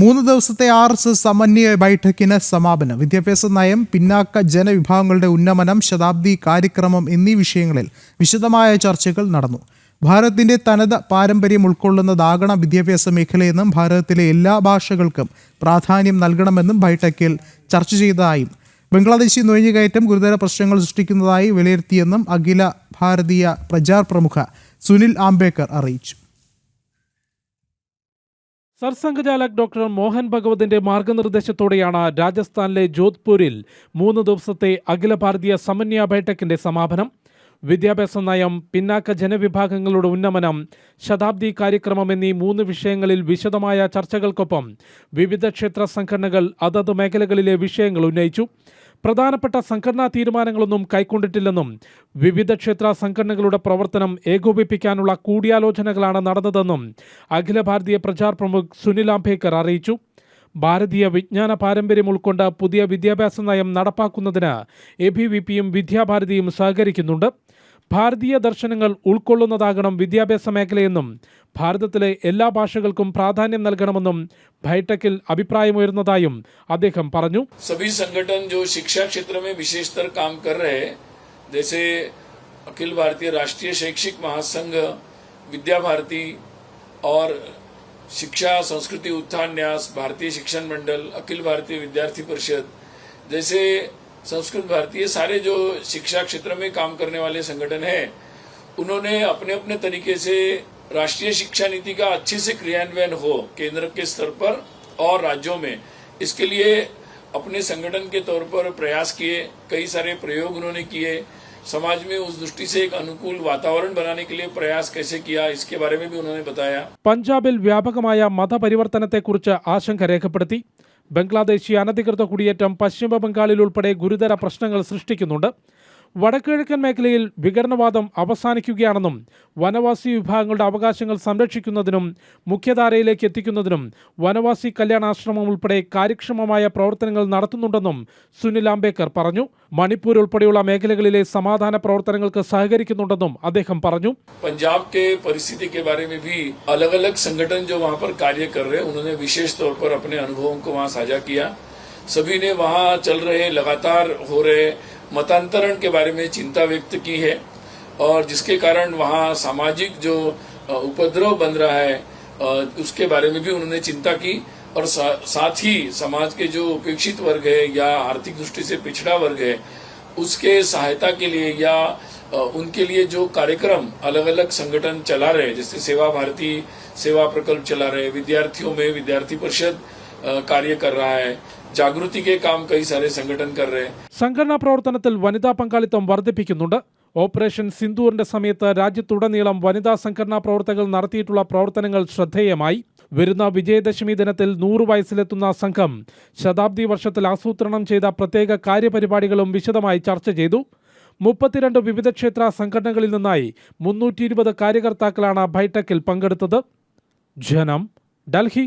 മൂന്ന് ദിവസത്തെ R S S സമന്വയ ബൈഠക്കിന് സമാപനം. വിദ്യാഭ്യാസ നയം പിന്നാക്ക ജനവിഭാഗങ്ങളുടെ ഉന്നമനം ശതാബ്ദി കാര്യക്രമം എന്നീ വിഷയങ്ങളിൽ വിശദമായ ചർച്ചകൾ നടന്നു. ഭാരതത്തിന്റെ തനത് പാരമ്പര്യം ഉൾക്കൊള്ളുന്നതാകണം വിദ്യാഭ്യാസ മേഖലയെന്നും ഭാരതത്തിലെ എല്ലാ ഭാഷകൾക്കും പ്രാധാന്യം നൽകണമെന്നും ബൈഠക്കിൽ ചർച്ച ചെയ്തതായും ബംഗ്ലാദേശി നുഴഞ്ഞുകയറ്റം ഗുരുതര പ്രശ്നങ്ങൾ സൃഷ്ടിക്കുന്നതായി വിലയിരുത്തിയെന്നും അഖില ഭാരതീയ പ്രചാർ പ്രമുഖ സുനിൽ ആംബേക്കർ അറിയിച്ചു. സർസംഘചാലക് ഡോക്ടർ മോഹൻ ഭഗവതിന്റെ മാർഗനിർദ്ദേശത്തോടെയാണ് രാജസ്ഥാനിലെ ജോധ്പൂരിൽ മൂന്ന് ദിവസത്തെ അഖില ഭാരതീയ സമന്വയ ബൈഠക്കിന്റെ സമാപനം. വിദ്യാഭ്യാസ നയം പിന്നാക്ക ജനവിഭാഗങ്ങളുടെ ഉന്നമനം ശതാബ്ദി കാര്യക്രമം എന്നീ മൂന്ന് വിഷയങ്ങളിൽ വിശദമായ ചർച്ചകൾക്കൊപ്പം വിവിധ ക്ഷേത്ര സംഘടനകൾ അതത് മേഖലകളിലെ വിഷയങ്ങൾ ഉന്നയിച്ചു. പ്രധാനപ്പെട്ട സംഘടനാ തീരുമാനങ്ങളൊന്നും കൈക്കൊണ്ടിട്ടില്ലെന്നും വിവിധ ക്ഷേത്ര സംഘടനകളുടെ പ്രവർത്തനം ഏകോപിപ്പിക്കാനുള്ള കൂടിയാലോചനകളാണ് നടന്നതെന്നും അഖില ഭാരതീയ പ്രചാർ പ്രമുഖ് സുനിൽ അംബേക്കർ അറിയിച്ചു. ഭാരതീയ വിജ്ഞാന പാരമ്പര്യം ഉൾക്കൊണ്ട് പുതിയ വിദ്യാഭ്യാസ നയം നടപ്പാക്കുന്നതിന് എ ബി വി പിയും വിദ്യാഭാരതിയും സഹകരിക്കുന്നുണ്ട്. ഭാരതീയ ദർശനങ്ങൾ ഉൾക്കൊള്ളുന്നതാകണം വിദ്യാഭ്യാസ മേഖലയെന്നും ഭാരതത്തിലെ എല്ലാ ഭാഷകൾക്കും പ്രാധാന്യം നൽകണമെന്നും ബൈഠക്കിൽ അഭിപ്രായമുയർന്നതായും അദ്ദേഹം പറഞ്ഞു सभी संगठन जो शिक्षा क्षेत्र में विशेषतर काम कर रहे हैं जैसे अखिल भारतीय राष्ट्रीय शैक्षिक महासंघ विद्या भारती और शिक्षा संस्कृति उत्थान न्यास भारतीय शिक्षण मंडल अखिल भारतीय विद्यार्थी परिषद जैसे संस्कृत भारतीय सारे जो शिक्षा क्षेत्र में काम करने वाले संगठन हैं उन्होंने अपने अपने तरीके से राष्ट्रीय शिक्षा नीति का अच्छे से क्रियान्वयन हो केंद्र के स्तर पर और राज्यों में इसके लिए अपने संगठन के तौर पर प्रयास किए कई सारे प्रयोग उन्होंने किए समाज में उस दृष्टि से एक अनुकूल वातावरण बनाने के लिए प्रयास कैसे किया इसके बारे में भी उन्होंने बताया പഞ്ചാബിൽ വ്യാപകമായ മതപരിവർത്തനത്തെക്കുറിച്ച് ആശങ്ക രേഖപ്പെടുത്തി ബംഗ്ലാദേശി അനധികൃത കുടിയേറ്റം പശ്ചിമ ബംഗാളിൽ ഉൾപ്പെടെ ഗുരുതര പ്രശ്നങ്ങൾ സൃഷ്ടിക്കുന്നുണ്ട്. വടക്കുകിഴക്കൻ മേഖലയിൽ വിഘടനവാദം അവസാനിക്കുകയാണെന്നും വനവാസി വിഭാഗങ്ങളുടെ അവകാശങ്ങൾ സംരക്ഷിക്കുന്നതിനും മുഖ്യധാരയിലേക്ക് എത്തിക്കുന്നതിനും വനവാസി കല്യാണാശ്രമം ഉൾപ്പെടെ കാര്യക്ഷമമായ പ്രവർത്തനങ്ങൾ നടത്തുന്നുണ്ടെന്നും സുനിൽ ആംബേക്കർ പറഞ്ഞു മണിപ്പൂർ ഉൾപ്പെടെയുള്ള മേഖലകളിലെ സമാധാന പ്രവർത്തനങ്ങൾക്ക് സഹകരിക്കുന്നുണ്ടെന്നും അദ്ദേഹം പറഞ്ഞു पंजाब के परिस्थिति के बारे में भी अलग अलग संगठन जो वहां पर कार्य कर रहे हैं उन्होंने विशेष तौर पर अपने अनुभवों को वहां साझा किया सभी ने वहां चल रहे लगातार हो रहे मतांतरण के बारे में चिंता व्यक्त की है और जिसके कारण वहाँ सामाजिक जो उपद्रव बन रहा है उसके बारे में भी उन्होंने चिंता की और सा, साथ ही समाज के जो उपेक्षित वर्ग है या आर्थिक दृष्टि से पिछड़ा वर्ग है उसके सहायता के लिए या उनके लिए जो कार्यक्रम अलग अलग संगठन चला रहे जैसे सेवा भारती सेवा प्रकल्प चला रहे विद्यार्थियों में विद्यार्थी परिषद कार्य कर रहा है സംഘടനാ പ്രവർത്തനത്തിൽ വനിതാ പങ്കാളിത്തം വർദ്ധിപ്പിക്കുന്നുണ്ട്. ഓപ്പറേഷൻ സിന്ദൂറിന്റെ സമയത്ത് രാജ്യത്തുടനീളം വനിതാ സംഘടനാ പ്രവർത്തകർ നടത്തിയിട്ടുള്ള പ്രവർത്തനങ്ങൾ ശ്രദ്ധേയമായി. വരുന്ന വിജയദശമി ദിനത്തിൽ നൂറ് വയസ്സിലെത്തുന്ന സംഘം ശതാബ്ദി വർഷത്തിൽ ആസൂത്രണം ചെയ്ത പ്രത്യേക കാര്യപരിപാടികളും വിശദമായി ചർച്ച ചെയ്തു. മുപ്പത്തിരണ്ട് വിവിധ ക്ഷേത്ര സംഘടനകളിൽ നിന്നായി മുന്നൂറ്റി ഇരുപത് കാര്യകർത്താക്കളാണ് ബൈഠക്കിൽ പങ്കെടുത്തത്. ജനം ഡൽഹി